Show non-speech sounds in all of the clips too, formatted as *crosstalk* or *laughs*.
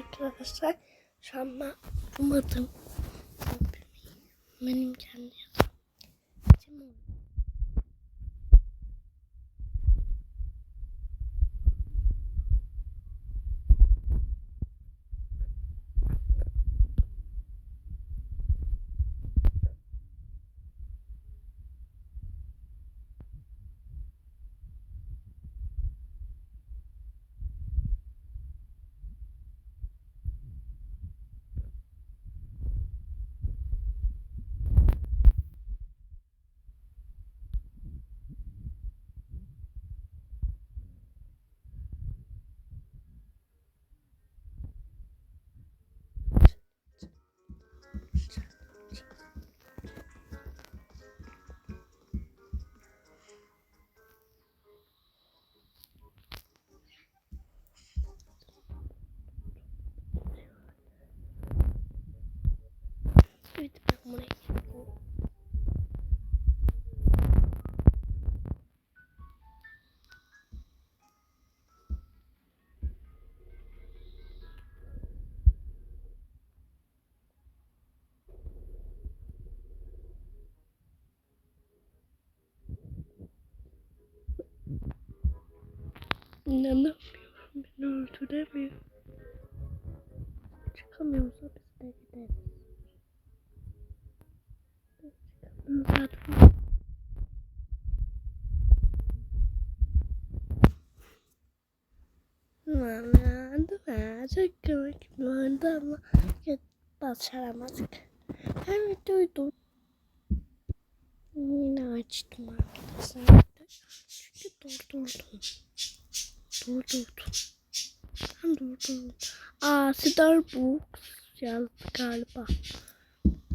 arkadaşlar. Şu an ben uyumadım. Benim kendi yatağım. İnanamıyorum. Beni öldüremiyor. Çıkamıyorsa biz de gideriz. Zaten Valla dua çok komik bir oyundu ama başaramadık. Ben videoyu. Yine açtım arkadaşlar. Çünkü durdurdum. Durdurdum. Ben durdurdum. Aa Starbucks yazdı galiba.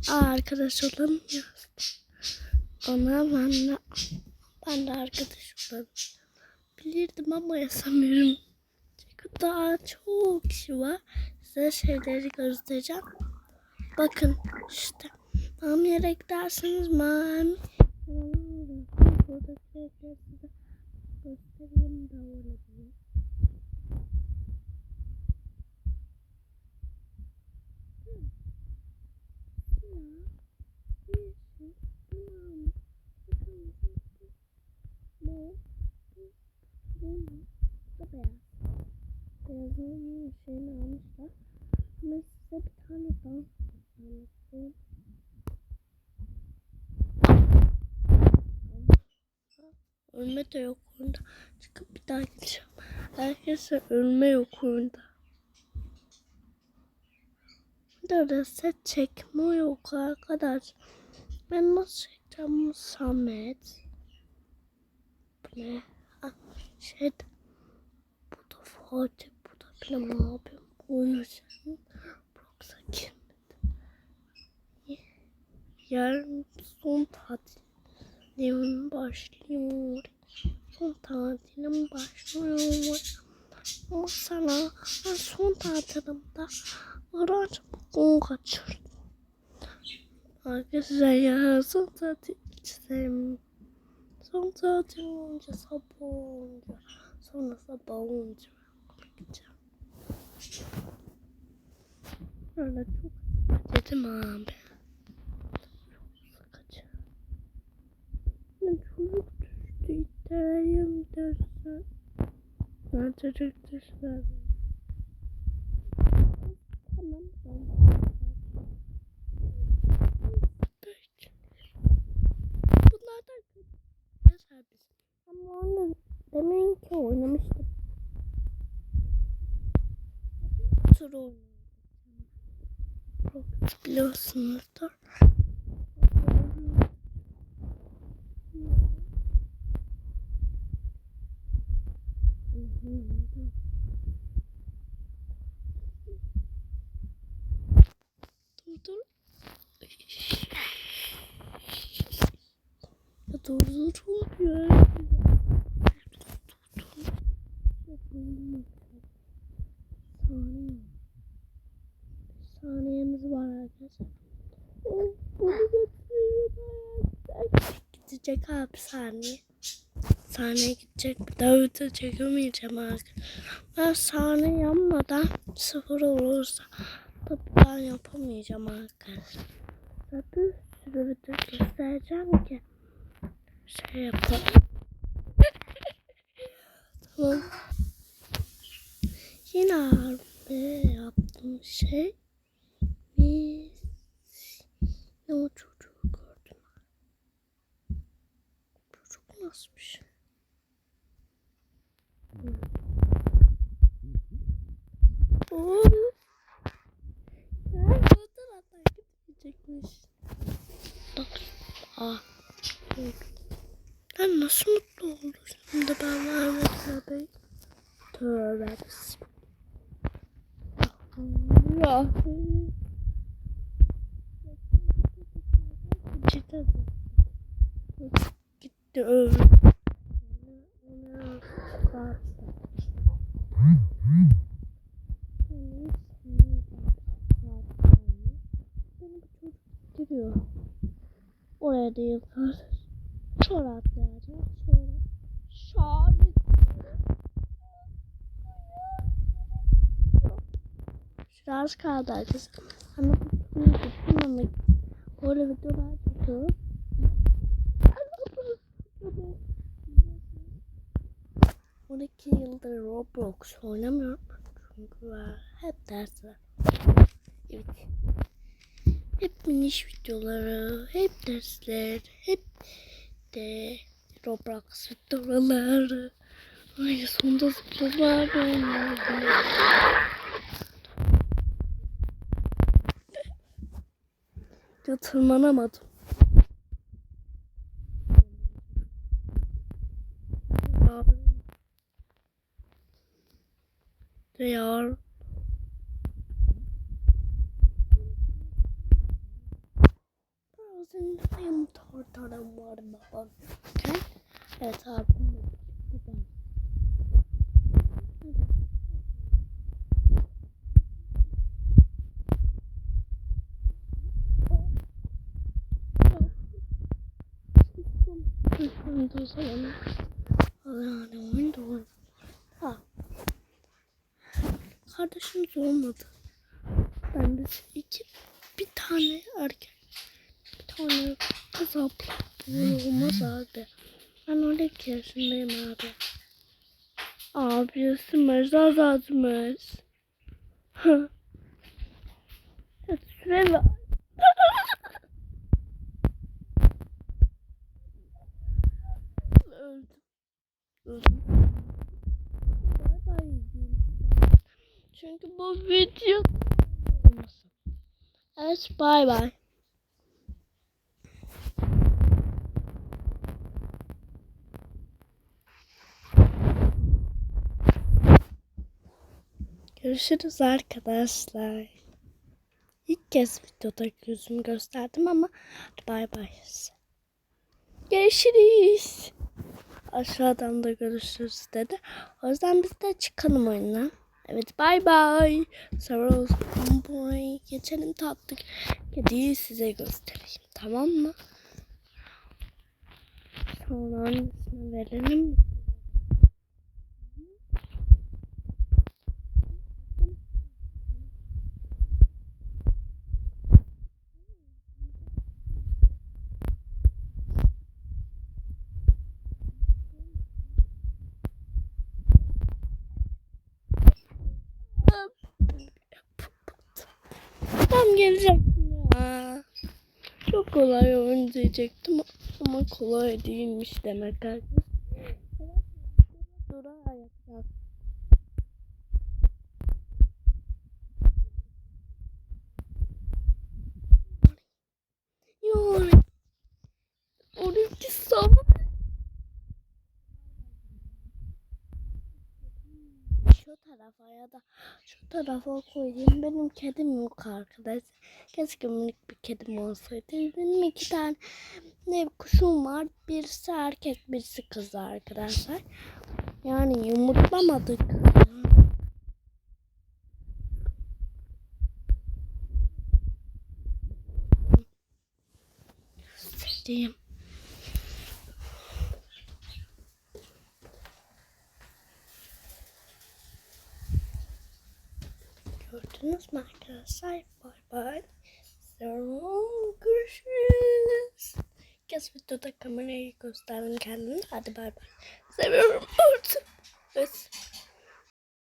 Aa arkadaş olalım yazdı. Ona ben de, ben de arkadaş olalım. Bilirdim ama yazamıyorum. Çünkü daha çok kişi var. Size şeyleri göstereceğim. Bakın işte. Tam yere giderseniz mavi. Buradaki renkleri size göstereyim de olabilir. Beyazın şeyini almışlar. Ama size bir tane daha anlatayım. Ölme de yok. Çıkıp bir daha gideceğim. Herkese ölme yok oyunda. Burada da set çekme yok arkadaş. Ben nasıl çekeceğim bu Samet? Bu ne? Ha, şey bu da Fatih, bu da benim abim. Oynayacağım. Brox'a girmedim. Yarın son tatilim başlıyor. Son tatilim başlıyor. Ama sana ben son tatilimde araç okul kaçırdım. Arkadaşlar ya son tatil sevmiyorum. Son tatil olunca sabah olunca sonra sabah olunca gideceğim. Öyle çok dedim abi. Çok sıkıcı. Ben çocuk düştü iddiayım dersen. Mesela biz. Ama onu demin ki oynamıştım. Oynamıştım. Roblox biliyorsunuzdur. Dur dur. Ya dur dur oluyor. Saniye. Saniyemiz var arkadaşlar. Oh, Bunu götürüyorum. Gidecek abi saniye. Saniye gidecek. Bir daha video çekemeyeceğim arkadaşlar. Saniye yanmadan sıfır olursa da ben yapamayacağım arkadaşlar. Zaten sürü video göstereceğim ki şey yapalım. tamam. Yine abi yaptığım şey biz ne o çocuğu gördüm. Çocuk nasıl bir şey? Ben nasıl mutlu oldum şimdi ben vermedim abi. Tövbe. Ya. Cidden. Gitti öldü. Onu bastı. Gidiyor. Oraya kardeş. Sonra atlayacağım. Sonra. Şahane. Şurası kaldı arkadaşlar. Ama bu tutmamak. Böyle videolar çekiyorum. 12 yıldır Roblox oynamıyorum. Çünkü var. Hep dersler. Evet. Hep miniş videoları, hep dersler, hep de Roblox videoları. Ay sonunda oynadım. Ya tırmanamadım. They are. Benim tartarım var baba. Okay? Evet abi. Güzel. Windows alalım. Yani Windows. Ha. Kardeşimiz olmadı. Ben de iki bir tane erkek tane kız abla. Olmaz abi. Ben 12 yaşındayım abi. Abi ısınmaz azaltmaz. Hı. Ya *laughs* Süre var. Öldüm. Öldüm. Çünkü bu video olmasın. Evet bay bay. Görüşürüz arkadaşlar. İlk kez videoda yüzümü gösterdim ama bay bay. Görüşürüz. Aşağıdan da görüşürüz dedi. O yüzden biz de çıkalım oyuna. Evet bay bay. Sarı buraya geçelim tatlı kediyi size göstereyim. Tamam mı? Sonra verelim. Tam gelecektim ya. Çok kolay oyun diyecektim ama kolay değilmiş demek arkadaşlar. Dura ayaklar. Yani 12 saat. Şu tarafa ya da şu tarafa koyayım. Benim kedim yok arkadaşlar. Keşke minik bir kedim olsaydı. Benim iki tane ne kuşum var. Birisi erkek, birisi kız arkadaşlar. Yani yumurtlamadık. Göstereyim. Gördünüz mü arkadaşlar? Bay bay. Selam. Görüşürüz. Kes videoda kamerayı gösterdim kendimi. Hadi bay bay. Seviyorum. Evet.